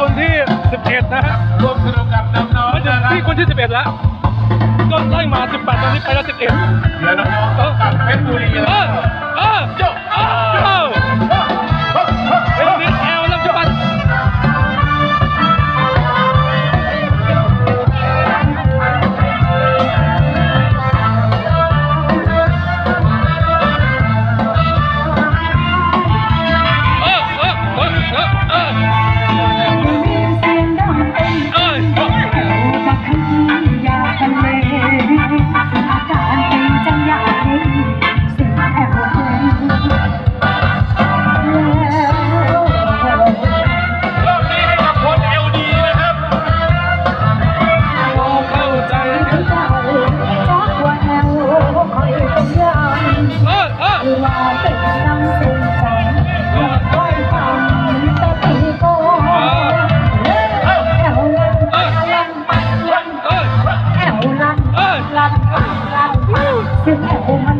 คนที่ 11 นะฮะรวมสนุกกับน้องๆนะครับที่คนที่ 11 แล้ว ก็ไล่มา 18 ตอนนี้ไปแล้ว 11 เดี๋ยวน้องๆต้องกลับเพชรบุรีแล้ว ลันลันลาบงแอบมา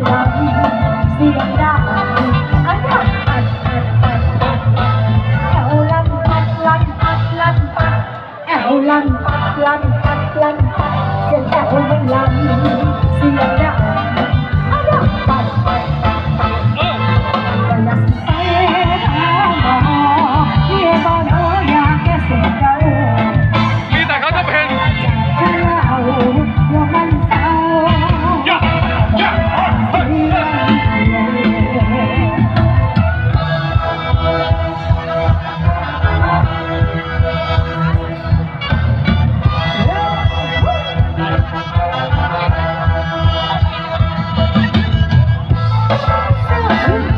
Thank you.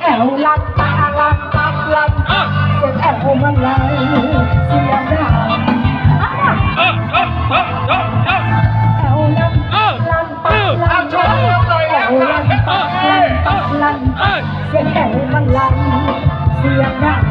แอวลันตาลันตาลันเสียงแอวมันไหลเสียงดังเออเออเออเออเออแอวลันลันตาลันแอวลันตาลันลันเสียงแอวมันไหลเสียงดัง